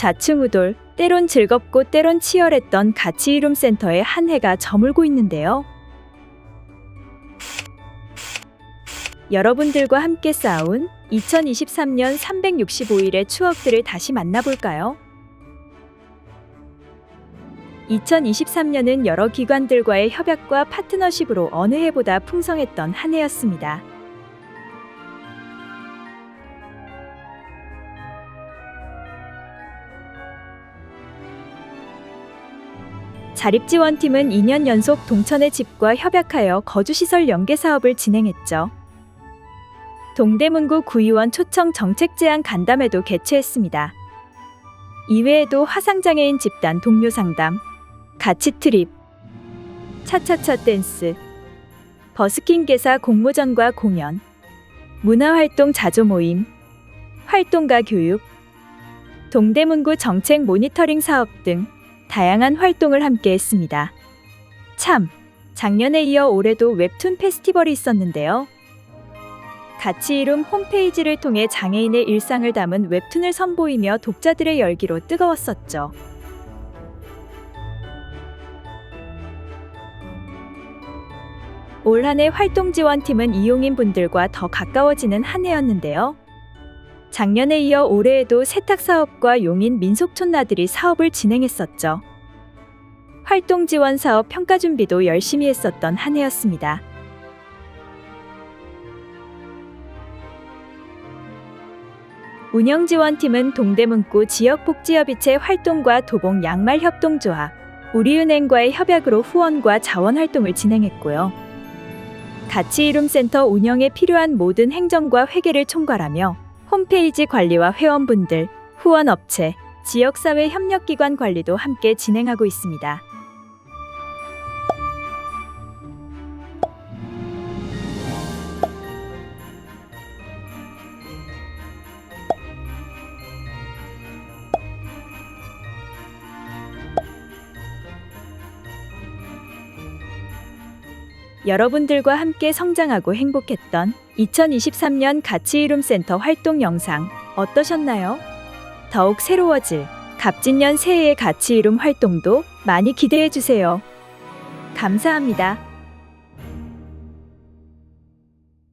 좌충우돌, 때론 즐겁고 때론 치열했던 가치 이룸 센터의 한 해가 저물고 있는데요. 여러분들과 함께 쌓아온 2023년 365일의 추억들을 다시 만나볼까요? 2023년은 여러 기관들과의 협약과 파트너십으로 어느 해보다 풍성했던 한 해였습니다. 자립지원팀은 2년 연속 동천의 집과 협약하여 거주시설 연계 사업을 진행했죠. 동대문구 구의원 초청 정책 제안 간담회도 개최했습니다. 이외에도 화상장애인 집단 동료 상담, 가치 트립, 차차차 댄스, 버스킹 개사 공모전과 공연, 문화활동 자조 모임, 활동가 교육, 동대문구 정책 모니터링 사업 등 다양한 활동을 함께 했습니다. 참, 작년에 이어 올해도 웹툰 페스티벌이 있었는데요. 같이 이룸 홈페이지를 통해 장애인의 일상을 담은 웹툰을 선보이며 독자들의 열기로 뜨거웠었죠. 올 한해 활동 지원팀은 이용인 분들과 더 가까워지는 한 해였는데요. 작년에 이어 올해에도 세탁 사업과 용인 민속촌 나들이 사업을 진행했었죠. 활동 지원 사업 평가 준비도 열심히 했었던 한 해였습니다. 운영 지원팀은 동대문구 지역복지협의체 활동과 도봉 양말 협동조합, 우리은행과의 협약으로 후원과 자원 활동을 진행했고요. 가치 이룸 센터 운영에 필요한 모든 행정과 회계를 총괄하며 홈페이지 관리와 회원분들, 후원업체, 지역사회 협력기관 관리도 함께 진행하고 있습니다. 여러분들과 함께 성장하고 행복했던 2023년 가치 이룸 센터 활동 영상 어떠셨나요? 더욱 새로워질 갑진년 새해의 가치 이룸 활동도 많이 기대해 주세요. 감사합니다.